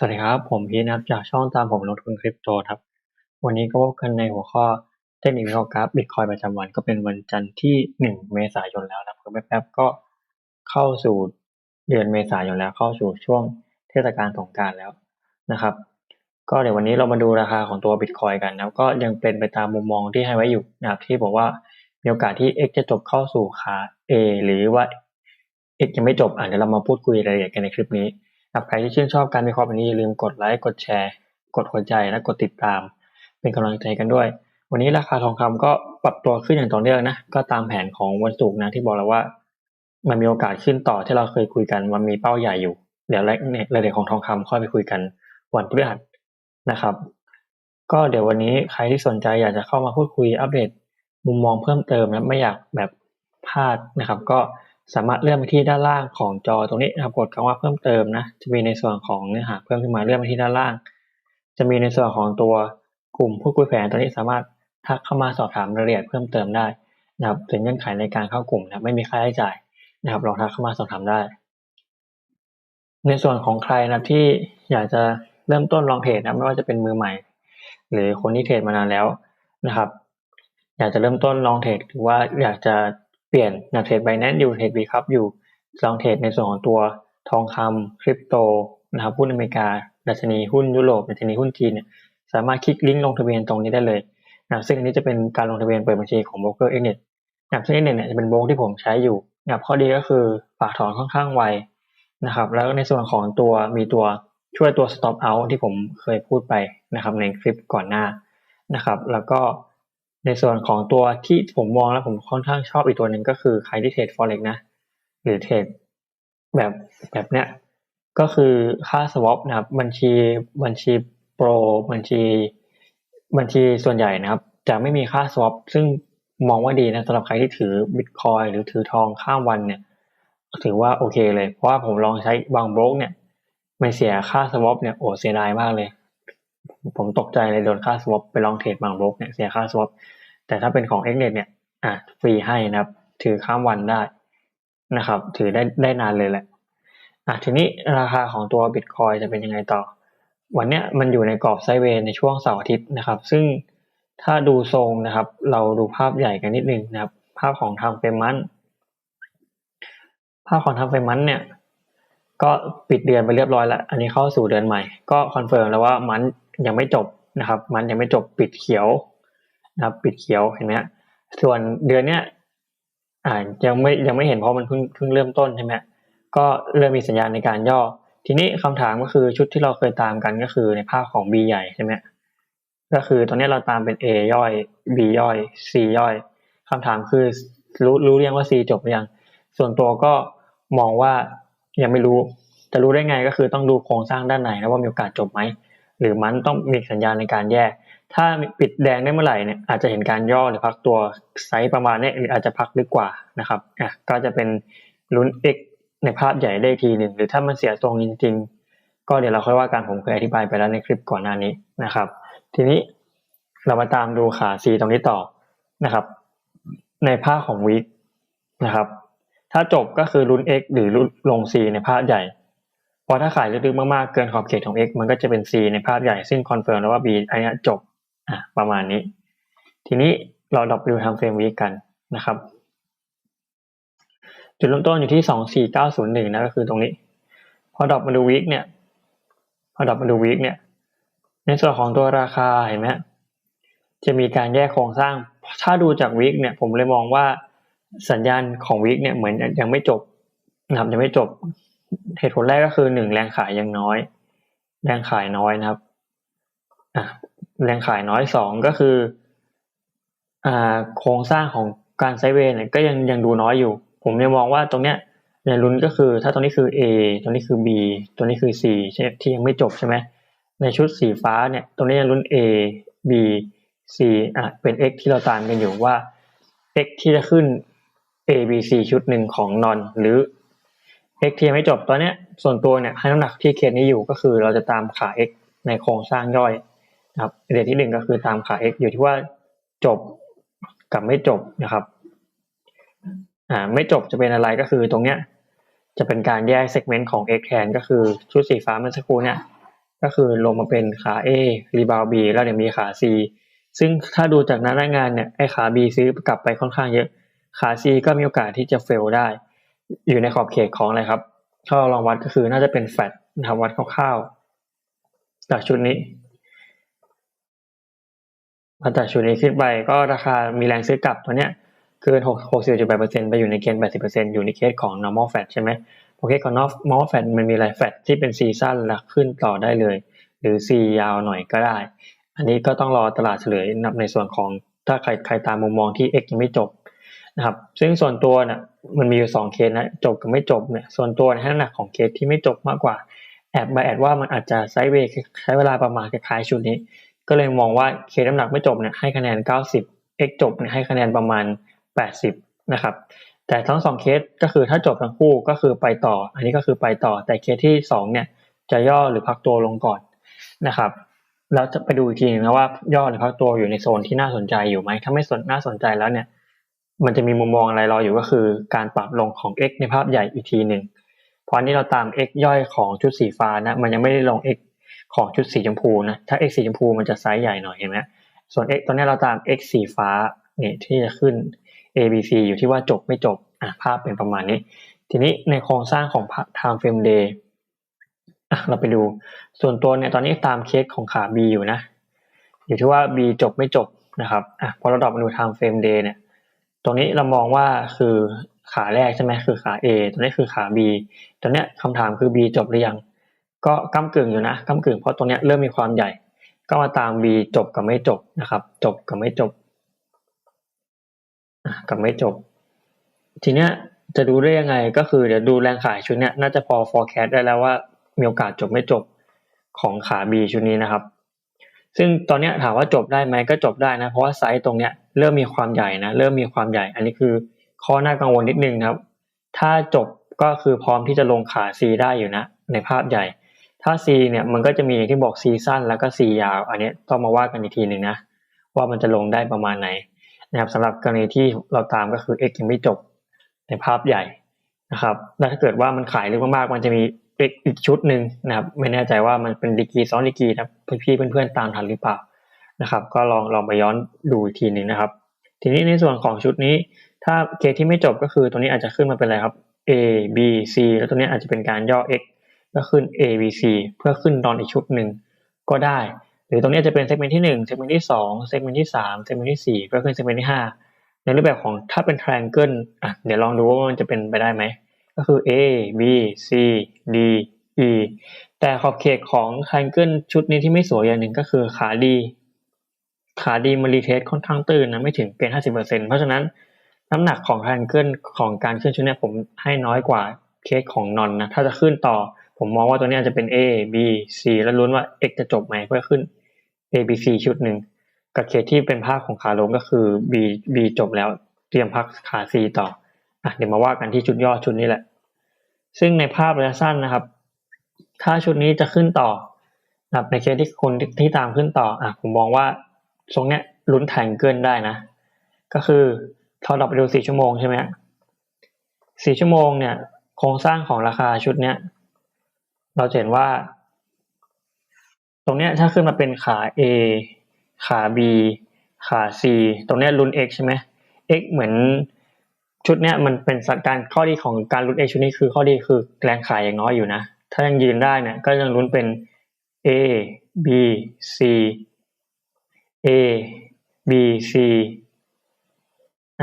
สวัสดีครับ ผมพีทนะครับจากช่องตามผมลงทุนคริปโตครับ วันนี้ก็พบกันในหัวข้อเทคนิควิเคราะห์กราฟบิตคอยประจำวันก็เป็นวันจันทร์ที่ 1 เมษายนแล้วนะครับแป๊บๆก็เข้าสู่เดือนเมษายนแล้วเข้าสู่ช่วงเทศกาลสงการแล้วนะครับ ก็เดี๋ยววันนี้เรามาดูราคาของตัวบิตคอยกันนะครับก็ยังเป็นไปตามมุมมองที่ให้ไว้อยู่นะครับที่บอกว่ามีโอกาสที่ X จะจบเข้าสู่ขา A หรือว่า X ยังไม่จบอะเดี๋ยวเรามาพูดคุยรายละเอียดกันในคลิปนี้ ครับใครที่ชื่นชอบการวิเคราะห์แบบนี้อย่าลืมกดไลค์ กดแชร์ กดหัวใจและกดติดตาม เป็นกำลังใจกันด้วย วันนี้ราคาทองคำก็ปรับตัวขึ้นอย่างต่อเนื่องนะ ก็ตามแผนของวันศุกร์นะที่บอกแล้วว่า มันมีโอกาสขึ้นต่อที่เราเคยคุยกันมันมีเป้าใหญ่อยู่ เดี๋ยวรายละเอียดของทองคำค่อยไปคุยกันวันพฤหัสนะครับ ก็เดี๋ยววันนี้ใครที่สนใจอยากจะเข้ามาพูดคุยอัปเดตมุมมองเพิ่มเติมแนะไม่อยากแบบพลาดนะครับ ก็ สามารถเลื่อนไปที่ด้านล่างของจอตรงนี้นะครับกดคำว่าเพิ่มเติมนะจะมีในส่วนของเนื้อหาเพิ่มขึ้นมาเลื่อนไปที่ด้านล่าง จะมีในส่วนของตัวกลุ่มผู้คุยแผนตัวนี้สามารถทักเข้ามาสอบถามรายละเอียดเพิ่มเติมได้นะครับถึงเงื่อนไขในการเข้ากลุ่มนะไม่มีค่าใช้จ่ายนะครับลองทักเข้ามาสอบถามได้ ในส่วนของใครนะที่อยากจะเริ่มต้นลองเทรดนะไม่ว่าจะเป็นมือใหม่ หรือคนที่เทรดมานานแล้วนะครับ อยากจะเริ่มต้นลองเทรดหรือว่าอยากจะ เปลี่ยนอยากเทรดไบแนนซ์อยู่เทรดบีครับอยู่ลองเทรดในส่วนของตัวทองคำคริปโตนะครับหุ้นอเมริกาดัชนีหุ้นยุโรปดัชนีหุ้นจีนเนี่ยสามารถคลิกลิงก์ลงทะเบียนตรงนี้ได้เลยนะซึ่งอันนี้จะเป็นการลงทะเบียนเปิดบัญชีของโบรกเกอร์เอ็กเน็ตนะซึ่งเอ็กเน็ตเนี่ยจะเป็นโบรกที่ผมใช้อยู่นะข้อดีก็คือฝากถอนค่อนข้างไวนะครับ แล้วในส่วนของตัวมีตัวช่วยตัว stop out ที่ผมเคยพูดไปนะครับในคลิปก่อนหน้านะครับ แล้วก็ ในส่วนของตัวที่ผมมองแล้วผมค่อนข้างชอบอีกตัวหนึ่งก็คือใครที่เทรด forex นะ หรือเทรดแบบแบบเนี้ยก็คือค่า swap นะครับบัญชีบัญชีโปรบัญชี บัญชีส่วนใหญ่นะครับ จะไม่มีค่า swap ซึ่งมองว่าดีนะสำหรับใครที่ถือบิตคอยหรือถือทองข้ามวันเนี่ย ถือว่าโอเคเลย เพราะว่าผมลองใช้บางโบรกเนี่ยไม่เสียค่า swap เนี่ยโอ้เสียดายมากเลย ผมตกใจเลยโดนค่า swap ไปลองเทรดบางโบรกเนี่ยเสียค่า swap แต่ถ้าเป็นของ x n e t เนี่ยอะฟรีให้นะครับ ถือข้ามวันได้นะครับ ถือได้ได้นานเลยแหละอะทีนี้ราคาของตัวบิตคอยจะเป็นยังไงต่อ วันเนี้ยมันอยู่ในกรอบไซเวย์ในช่วงเสาร์อาทิตย์นะครับ ซึ่งถ้าดูทรงนะครับ เราดูภาพใหญ่กันนิดนึงนะครับ ภาพของทางเฟรมันภาพของทางเฟรมันเนี่ยก็ปิดเดือนไปเรียบร้อยแล้ว อันนี้เข้าสู่เดือนใหม่ ก็คอนเฟิร์มแล้วว่ามันยังไม่จบนะครับ มันยังไม่จบปิดเขียว นะครับปิดเขียวเห็นไหมส่วนเดือนเนี้ยอ่ายังไม่ยังไม่เห็นเพราะมันเพิ่งเพิ่งเริ่มต้นใช่ไหมก็เริ่มมีสัญญาณในการย่อ ทีนี้คำถามก็คือชุดที่เราเคยตามกันก็คือในภาพของ B ใหญ่ใช่ไหมก็คือตอนนี้เราตามเป็น A ย่อย B ย่อย C ย่อยคำถามคือรู้รู้ยังว่า C จบหรือยัง ส่วนตัวก็มองว่ายังไม่รู้จะรู้ได้ไงก็คือต้องดูโครงสร้างด้านในนะว่ามีโอกาสจบไหมหรือมันต้องมีสัญญาณในการแยก ถ้าปิดแดงได้เมื่อไหร่เนี่ยอาจจะเห็นการย่อหรือพักตัวไซส์ประมาณนี้หรืออาจจะพักลึกกว่านะครับอะก็จะเป็นลุ้น X ในภาพใหญ่ได้ทีหนึ่งหรือถ้ามันเสียตรงจริงๆ ก็เดี๋ยวเราค่อยว่ากันผมเคยอธิบายไปแล้วในคลิปก่อนหน้านี้นะครับ ทีนี้เรามาตามดูขา C ตรงนี้ต่อนะครับ ในภาพของวิกนะครับ ถ้าจบก็คือลุ้น X หรือลุ้นลง C ในภาพใหญ่พอถ้าขายลึกๆมากๆเกินขอบเขตของ X มันก็จะเป็น C ในภาพใหญ่ซึ่งคอนเฟิร์มแล้วว่า B อันนี้จบ อะประมาณนี้ ทีนี้เราดรอปดูทำเฟรมวีกันนะครับ จุดเริ่มต้นอยู่ที่สองสี่เก้าศูนย์หนึ่งนะก็คือตรงนี้ พอดรอปมาดูวีคเนี่ย พอดรอปมาดูวีคเนี่ย ในส่วนของตัวราคาเห็นไหมจะมีการแยกโครงสร้าง ถ้าดูจากวีคเนี่ยผมเลยมองว่าสัญญาณของวีคเนี่ยเหมือนยังไม่จบนะครับยังไม่จบเหตุผลแรกก็คือหนึ่งแรงขายยังน้อย แรงขายน้อยนะครับอะ แรงขายน้อยสองก็คืออ่าโครงสร้างของการไซเวย์เนี่ยก็ยังยังดูน้อยอยู่ ผมยังมองว่าตรงเนี้ยในลุ้นก็คือถ้าตรงนี้คือ A ตรงนี้คือ B ตัวนี้คือ C ใช่ที่ยังไม่จบใช่ไหมในชุดสีฟ้าเนี่ยตรงนี้ยังลุ้น A B C อะเป็น X ที่เราตามกันอยู่ว่า X ที่จะขึ้น A B C ชุดหนึ่งของนอนหรือ x ที่ยังไม่จบตอนนี้ส่วนตัวเนี่ยให้น้ำหนักที่เคสนี้อยู่ก็คือเราจะตามขา x ในโครงสร้างย่อย นะครับเดทที่หนึ่งก็คือตามขา x อยู่ที่ว่าจบกับไม่จบนะครับอ่าไม่จบจะเป็นอะไรก็คือตรงเนี้ยจะเป็นการแยกเซกเมนต์ของ x แทนก็คือชุดสีฟ้าเมื่อสักครู่เนี่ยก็คือลงมาเป็นขา A รีบาว B แล้วเดี๋ยวมีขา C ซึ่งถ้าดูจากหน้าหน้างานเนี่ยไอ้ขา B ซื้อกลับไปค่อนข้างเยอะ ขา C ก็มีโอกาสที่จะเฟลได้ อยู่ในขอบเขตของอะไรครับถ้าเราลองวัดก็คือน่าจะเป็นแฟตนะครับวัดคร่าวๆจากชุดนี้ มาจากชุดนี้ขึ้นไปก็ราคามีแรงซื้อกลับตัวเนี้ยเกิน6 60.8%ไปอยู่ในเกณฑ์80%อร์เซ็นต์อยู่ในเคสของ normal fat ใช่ไหมโอเคของ normal fat มันมีอะไร fat ที่เป็นซีซั่นแล้วขึ้นต่อได้เลย หรือ C ยาวหน่อยก็ได้ อันนี้ก็ต้องรอตลาดเฉลยนับในส่วนของถ้าใครใครตามมุมมองที่ X ยังไม่จบนะครับซึ่งส่วนตัวน่ะมันมีอยู่สองเคสนะจบกับไม่จบเนี่ยส่วนตัวให้น้ำหนักของเคสที่ไม่จบมากกว่าแอบมาแอดว่ามันอาจจะไซด์เวย์ใช้เวลาประมาณคล้ายๆชุดนี้ ก็เลยมองว่าเคสน้ำหนักไม่จบเนี่ยให้คะแนน 90 X จบเนี่ยให้คะแนนประมาณ 80 นะครับ แต่ทั้งสองเคสก็คือถ้าจบทั้งคู่ก็คือไปต่อ อันนี้ก็คือไปต่อ แต่เคสที่สองเนี่ยจะย่อหรือพักตัวลงก่อนนะครับแล้วจะไปดูอีกทีนึงนะว่าย่อหรือพักตัวอยู่ในโซนที่น่าสนใจอยู่ไหมถ้าไม่สนน่าสนใจแล้วเนี่ย มันจะมีมุมมองอะไรรออยู่ก็คือ การปรับลงของ x ในภาพใหญ่อีกทีหนึ่งเพราะนี้เราตาม x ย่อยของชุดสีฟ้านะมันยังไม่ได้ลง x ของชุดสีชมพูนะ ถ้า x สีชมพูมันจะไซส์ใหญ่หน่อยเห็นไหมส่วน x ตอนนี้เราตาม x สีฟ้าเนี่ยที่จะขึ้น a b c อยู่ที่ว่าจบไม่จบอะภาพเป็นประมาณนี้ ทีนี้ในโครงสร้างของ time frame day อะเราไปดู ส่วนตัวเนี่ยตอนนี้ตามเคสของขา B อยู่นะ อยู่ที่ว่า B จบไม่จบนะครับอะพอเราดรอปมาดู time frame day เนี่ยตรงนี้เรามองว่าคือขาแรกใช่ไหมคือขา A ตรงนี้คือขา B ตรงเนี้ยคำถามคือ B จบหรือยัง ก็ก้ากึ่งอยู่นะก้ากึ่งเพราะตรงเนี้ยเริ่มมีความใหญ่ ก็มาตาม B จบกับไม่จบนะครับ จบกับไม่จบกับไม่จบ ทีเนี้ยจะดูได้ยังไงก็คือเดี๋ยวดูแรงขายชุดเนี้ยน่าจะพอ forecast ได้แล้วว่ามีโอกาสจบไม่จบของขา B ชุดนี้นะครับ ซึ่งตอนนี้ถามว่าจบได้ไหมก็จบได้นะ เพราะว่าไซส์ตรงเนี้ยเริ่มมีความใหญ่นะ เริ่มมีความใหญ่ อันนี้คือข้อน่ากังวลนิดนึงครับ ถ้าจบก็คือพร้อมที่จะลงขา C ได้อยู่นะ ในภาพใหญ่ ถ้า C เนี่ยมันก็จะมีที่บอก C สั้นแล้วก็ C ยาว อันนี้ต้องมาว่ากันอีกทีหนึ่งนะ ว่ามันจะลงได้ประมาณไหนนะครับสำหรับกรณีที่เราตามก็คือ X ยังไม่จบในภาพใหญ่นะครับแล้วถ้าเกิดว่ามันขายลึกมากๆมันจะมีอีกชุดหนึ่งนะครับ ไม่แน่ใจว่ามันเป็นดีกีซ้อนดีกีนะพี่เพื่อนๆตามทันหรือเปล่านะครับ ก็ลองลองไปย้อนดูอีกทีหนึ่งนะครับ ทีนี้ในส่วนของชุดนี้ ถ้าเคที่ไม่จบก็คือตัวนี้อาจจะขึ้นมาเป็นอะไรครับ A B C แล้วตัวนี้อาจจะเป็นการย่อ x ก็ขึ้น A B C เพื่อขึ้นตอนอีกชุดหนึ่งก็ได้ หรือตรงนี้จะเป็นเซกเมนต์ที่1เซกเมนต์ที่2เซกเมนต์ที่3เซกเมนต์ที่4เพื่อขึ้นเซกเมนต์ที่ 5 ในรูปแบบของถ้าเป็น triangle อะเดี๋ยวลองดูว่ามันจะเป็นไปได้ไหมก็คือ A B C D E แต่ขอบเขตของ triangle ชุดนี้ที่ไม่สวยอย่างหนึ่งก็คือขาดีขาดีมันรีเทสค่อนข้างตื้นนะไม่ถึงเกณฑ์50%เพราะฉะนั้นน้ำหนักของ triangle ของการขึ้นชุดนี้ผมให้น้อยกว่าเคสของนอนนะถ้าจะขึ้นต่อ ผมมองว่าตัวนี้จะเป็น A B C แล้วลุ้นว่า X จะจบไหมเพื่อขึ้น A B C ชุดหนึ่งกับเคสที่เป็นภาพของขาลงก็คือ B B จบแล้วเตรียมพักขา C ต่ออะเดี๋ยวมาว่ากันที่ชุดย่อชุดนี้แหละ ซึ่งในภาพระยะสั้นนะครับ ถ้าชุดนี้จะขึ้นต่อนะในเคสที่คนที่ตามขึ้นต่ออะผมมองว่าทรงเนี้ยลุ้นแทงเกินได้นะ ก็คือเราดับไปดูสี่ชั่วโมงใช่ไหมสี่ชั่วโมงเนี่ยโครงสร้างของราคาชุดเนี้ย เราเห็นว่า ตรงเนี้ยถ้าขึ้นมาเป็นขา A ขา B ขา C ตรงเนี้ยลุ้น X ใช่ไหม X เหมือนชุดเนี้ยมันเป็นสัดการข้อดีของการลุน X ชุดนี้คือข้อดีคือแรงขายอย่างน้อยอยู่นะ ถ้ายังยืนได้เนี่ยก็ยังลุนเป็น A B C A B C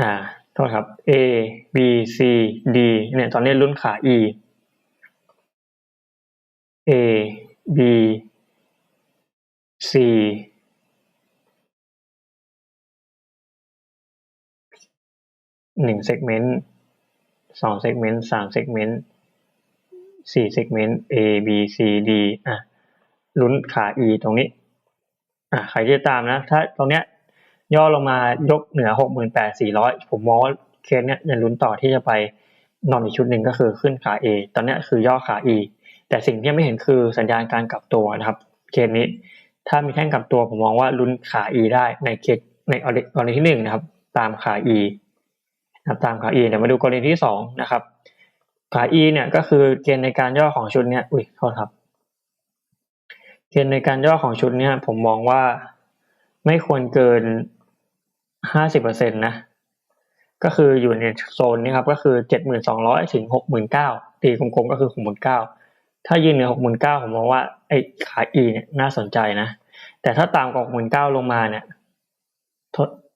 อ่าโทษครับ A B C D เนี่ยตอนนี้ลุ้นขา E A B C หนึ่งเซกเมนต์สองเซกเมนต์สามเซกเมนต์สี่เซกเมนต์ A B C D อะลุ้นขา E ตรงนี้อะใครที่ตามนะ ถ้าตรงเนี้ยย่อลงมายกเหนือหกหมื่นแปดสี่ร้อยผมมองว่าเคสเนี้ยยังลุ้นต่อที่จะไปนอนอีกชุดหนึ่งก็คือขึ้นขา A ตอนนี้คือย่อขา E แต่สิ่งที่ไม่เห็นคือสัญญาณการกลับตัวนะครับเคสนี้ ถ้ามีแท่งกลับตัวผมมองว่าลุ้นขา E ได้ในเคสในกรณีที่หนึ่งนะครับ ตามขา E นะตามขา E เดี๋ยวมาดูกรณีที่สองนะครับขา E เนี่ยก็คือเกณฑ์ในการย่อของชุดเนี้ยอุ้ยโทษครับ เกเกณฑ์ในการย่อของชุดเนี้ยผมมองว่าไม่ควรเกินห้าสิบเปอร์เซ็นตนะก็คืออยู่ในโซนนี้ครับก็คือเจ็ดหมื่นสองร้อยถึงหกหมื่นเก้าตีกลมๆก็คือหกหมื่นเก้า ถ้ายืนเหนือหกหมื่นเก้าผมมองว่าไอ้ขาอีเนี่ยน่าสนใจนะ แต่ถ้าต่ำกว่าหกหมื่นเก้าลงมาเนี่ย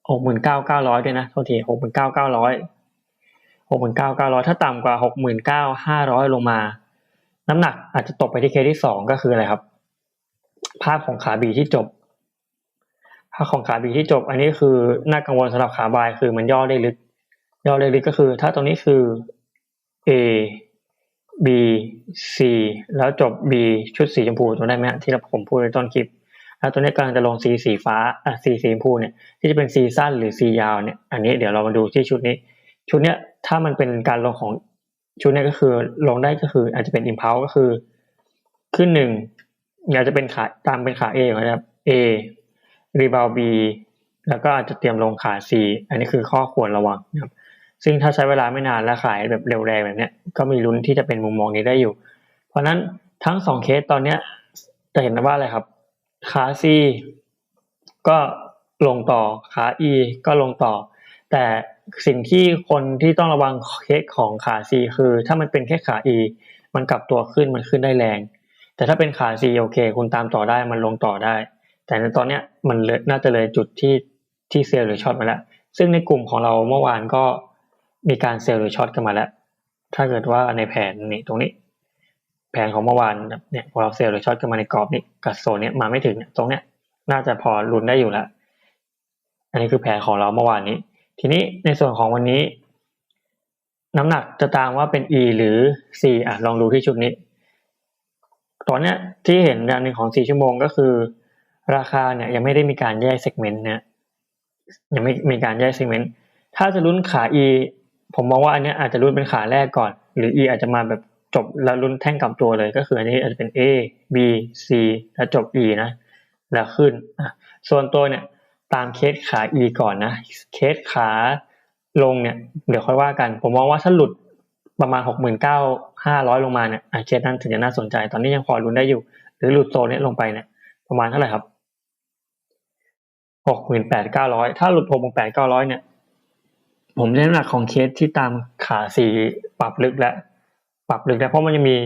หกหมื่นเก้าเก้าร้อยด้วยนะโทษทีหกหมื่นเก้าเก้าร้อยหกหมื่นเก้าเก้าร้อยถ้าต่ำกว่าหกหมื่นเก้าห้าร้อยลงมา น้ำหนักอาจจะตกไปที่เคสที่สองก็คืออะไรครับ ภาพของขาบีที่จบ ภาพของขาบีที่จบ อันนี้คือน่ากังวลสำหรับขาบายคือมันย่อได้ลึก ย่อได้ลึกก็คือ ถ้าตรงนี้คือ A B C แล้วจบ B ชุดสีชมพูตัวได้ไหมที่เราผมพูดในต้นคลิป แล้วตัวนี้กำลังจะลง C สีฟ้าอะ C สีชมพูเนี่ยที่จะเป็น C สั้นหรือ C ยาวเนี่ยอันนี้เดี๋ยวเรามาดูที่ชุดนี้ ชุดเนี้ยถ้ามันเป็นการลงของชุดนี้ก็คือลงได้ก็คืออาจจะเป็น impulse ก็คือ ขึ้นหนึ่งอาจจะเป็นขาตามเป็นขา A นะครับ A rebound B แล้วก็อาจจะเตรียมลงขา C อันนี้คือข้อควรระวังนะครับ ซึ่งถ้าใช้เวลาไม่นานและขายแบบเร็วแรงแบบเนี้ยก็มีลุ้นที่จะเป็นมุมมองนี้ได้อยู่ เพราะนั้นทั้งสองเคสตอนเนี้ยจะเห็นว่าอะไรครับขา C ก็ลงต่อขา E ก็ลงต่อ แต่สิ่งที่คนที่ต้องระวังเคสของขา C คือ ถ้ามันเป็นแค่ขา E มันกลับตัวขึ้นมันขึ้นได้แรง แต่ถ้าเป็นขา C โอเค คุณตามต่อได้มันลงต่อได้ แต่ในตอนเนี้ยมันเลยน่าจะเลยจุดที่ที่เซลล์หรือช็อตมาแล้วซึ่งในกลุ่มของเราเมื่อวานก็ มีการเซลล์หรือช็อตกันมาแล้ว ถ้าเกิดว่าในแผนนี่ตรงนี้ แผนของเมื่อวานเนี่ยพอเราเซลล์หรือช็อตกันมาในกรอบนี้กับโซนเนี้ยมาไม่ถึงเนี่ยตรงเนี้ยน่าจะพอลุ้นได้อยู่แล้ว อันนี้คือแผนของเราเมื่อวานนี้ ทีนี้ในส่วนของวันนี้ น้ำหนักจะตามว่าเป็น E หรือ C อะลองดูที่ชุดนี้ ตอนเนี้ยที่เห็นการหนึ่งของ 4 ชั่วโมงก็คือ ราคาเนี่ยยังไม่ได้มีการแยกเซกเมนต์นะยังไม่มีการแยกเซกเมนต์ถ้าจะลุ้นขา E ผมมองว่าอันนี้อาจจะลุ้นเป็นขาแรกก่อน หรือ E อาจจะมาแบบจบแล้วลุ้นแท่งกลับตัวเลยก็คืออันนี้อาจจะเป็น A B C แล้วจบ E นะ แล้วขึ้นอะส่วนตัวเนี่ยตามเคสขา E ก่อนนะ เคสขาลงเนี่ยเดี๋ยวค่อยว่ากัน ผมมองว่าถ้าหลุดประมาณหกหมื่นเก้าห้าร้อยลงมาเนี่ยเคสนั้นถึงจะน่าสนใจ ตอนนี้ยังพอลุ้นได้อยู่ หรือหลุดโซนนี้ลงไปเนี่ยประมาณเท่าไหร่ครับหกหมื่นแปดเก้าร้อยถ้าหลุดหกหมื่นแปดเก้าร้อยเนี่ย ผมเล่นน้ำหนักของเคสที่ตามขาสี่ปรับลึกแล้วปรับลึกแล้วเพราะมันยังมี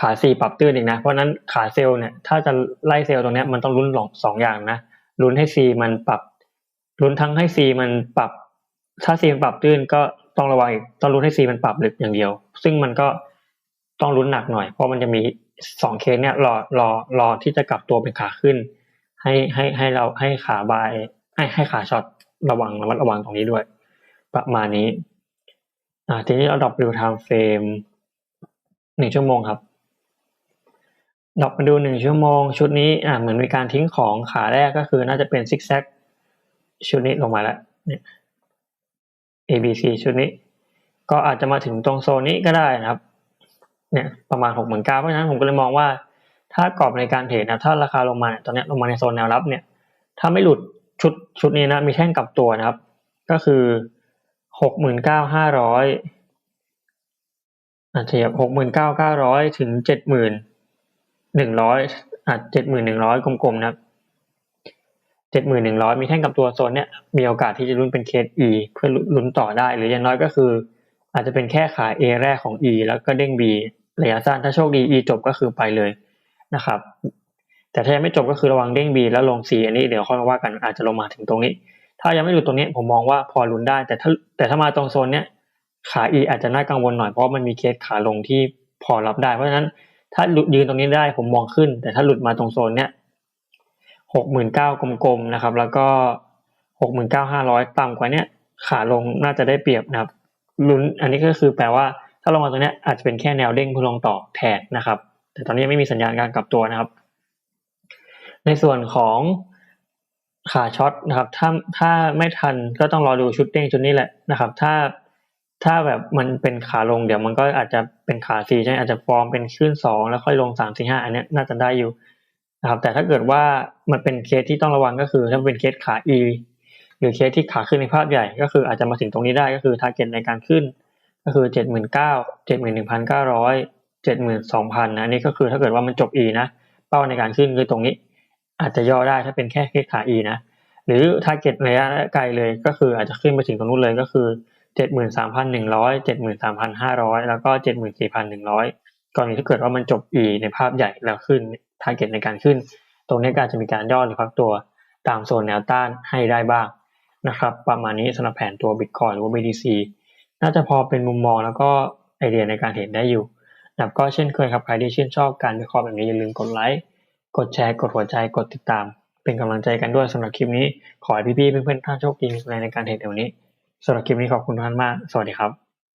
ขาสี่ปรับตื้นอีกนะ เพราะนั้นขาเซลล์เนี่ยถ้าจะไล่เซลล์ตรงนี้มันต้องลุ้นสองอย่างนะลุ้นให้ซีมันปรับลุ้นทั้งให้ซีมันปรับ ถ้าซีมันปรับตื้นก็ต้องระวังอีกต้องลุ้นให้ซีมันปรับลึกอย่างเดียว ซึ่งมันก็ต้องลุ้นหนักหน่อย เพราะมันจะมีสองเคสเนี่ยรอรอรอที่จะกลับตัวเป็นขาขึ้น ให้ให้ให้เราให้ขาบายให้ให้ขาช็อตระวังระมัดระวังตรงนี้ด้วย ประมาณนี้ อ่าทีนี้เราดรอปดูไทม์เฟรมหนึ่งชั่วโมงครับดรอปมาดูหนึ่งชั่วโมง ชุดนี้อ่าเหมือนมีการทิ้งของขาแรกก็คือน่าจะเป็นซิกแซกชุดนี้ลงมาแล้วเนี่ย A B C ชุดนี้ ก็อาจจะมาถึงตรงโซนนี้ก็ได้นะครับ เนี่ยประมาณหกหมื่นเก้าเพราะฉะนั้นผมก็เลยมองว่า ถ้ากรอบในการเทรดนะถ้าราคาลงมาเนี่ยตอนนี้ลงมาในโซนแนวรับเนี่ย ถ้าไม่หลุดชุดชุดนี้นะมีแท่งกลับตัวนะครับ ก็คือ หกหมื่นเก้าห้าร้อยอาจจะหกหมื่นเก้าเก้าร้อยถึงเจ็ดหมื่นหนึ่งร้อยอาจเจ็ดหมื่นหนึ่งร้อยกลมๆนะครับเจ็ดหมื่นหนึ่งร้อยมีแท่งกับตัวโซนเนี้ยมีโอกาสที่จะลุ้นเป็นเคส E เพื่อลุ้นต่อได้ หรืออย่างน้อยก็คือ อาจจะเป็นแค่ขา A แรกของ E แล้วก็เด้ง B ระยะสั้นถ้าโชคดี E จบก็คือไปเลยนะครับ แต่ถ้ายังไม่จบก็คือระวังเด้ง B แล้วลง C อันนี้เดี๋ยวค่อยว่ากันอาจจะลงมาถึงตรงนี้ ถ้ายังไม่หลุดตรงนี้ผมมองว่าพอลุ้นได้ แต่ถ้าแต่ถ้ามาตรงโซนเนี้ยขา E อาจจะน่ากังวลหน่อยเพราะมันมีเคสขาลงที่พอรับได้เพราะฉะนั้นถ้าหลุดยืนตรงนี้ได้ผมมองขึ้น แต่ถ้าหลุดมาตรงโซนเนี้ยหกหมื่นเก้ากลมๆนะครับ แล้วก็หกหมื่นเก้าห้าร้อยต่ำกว่าเนี้ยขาลงน่าจะได้เปรียบนะครับลุ้นอันนี้ก็คือแปลว่าถ้าลงมาตรงเนี้ยอาจจะเป็นแค่แนวเด้งเพื่อลงต่อแทนนะครับ แต่ตอนนี้ไม่มีสัญญาณการกลับตัวนะครับ ในส่วนของ ขาช็อตนะครับ ถ้าถ้าไม่ทันก็ต้องรอดูชุดเด้งชุดนี้แหละนะครับ ถ้าถ้าแบบมันเป็นขาลงเดี๋ยวมันก็อาจจะเป็นขาสี่ใช่ไหมอาจจะฟอร์มเป็นขึ้นสองแล้วค่อยลงสามสี่ห้าอันนี้น่าจะได้อยู่นะครับ แต่ถ้าเกิดว่ามันเป็นเคสที่ต้องระวังก็คือ ถ้าเป็นเคสขา E หรือเคสที่ขาขึ้นในภาพใหญ่ ก็คืออาจจะมาถึงตรงนี้ได้ก็คือทาร์เก็ตในการขึ้น ก็คือเจ็ดหมื่นเก้าเจ็ดหมื่นหนึ่งพันเก้าร้อยเจ็ดหมื่นสองพันนะนี่ก็คือถ้าเกิดว่ามันจบ E นะ เป้าในการขึ้นคือตรงนี้ อาจจะย่อได้ถ้าเป็นแค่เคสขา E นะ หรือ target ระยะไกลเลยก็คืออาจจะขึ้นไปถึงตรงนู้นเลยก็คือ 73,100 73,500 แล้วก็ 74,100กรณีถ้าเกิดว่ามันจบ E ในภาพใหญ่แล้วขึ้น target ในการขึ้น ตรงนี้กาจจะมีการย่อหรือพักตัวตามโซนแนวต้านให้ได้บ้างนะครับประมาณนี้สำหรับแผนตัว Bitcoin หรือว่า BTC น่าจะพอเป็นมุมมองแล้วก็ไอเดียในการเห็นได้อยู่นะครับก็เช่นเคยครับใครที่ชื่นชอบการวิเคราะห์แบบนี้อย่าลืมกดไลค์ กดแชร์ กดหัวใจ กดติดตาม เป็นกำลังใจกันด้วยสำหรับคลิปนี้ ขอให้พี่ๆเพื่อนๆท่านโชคดีมีกำลังในการเทรดเดี๋ยวนี้สำหรับคลิปนี้ขอบคุณท่านมาก สวัสดีครับ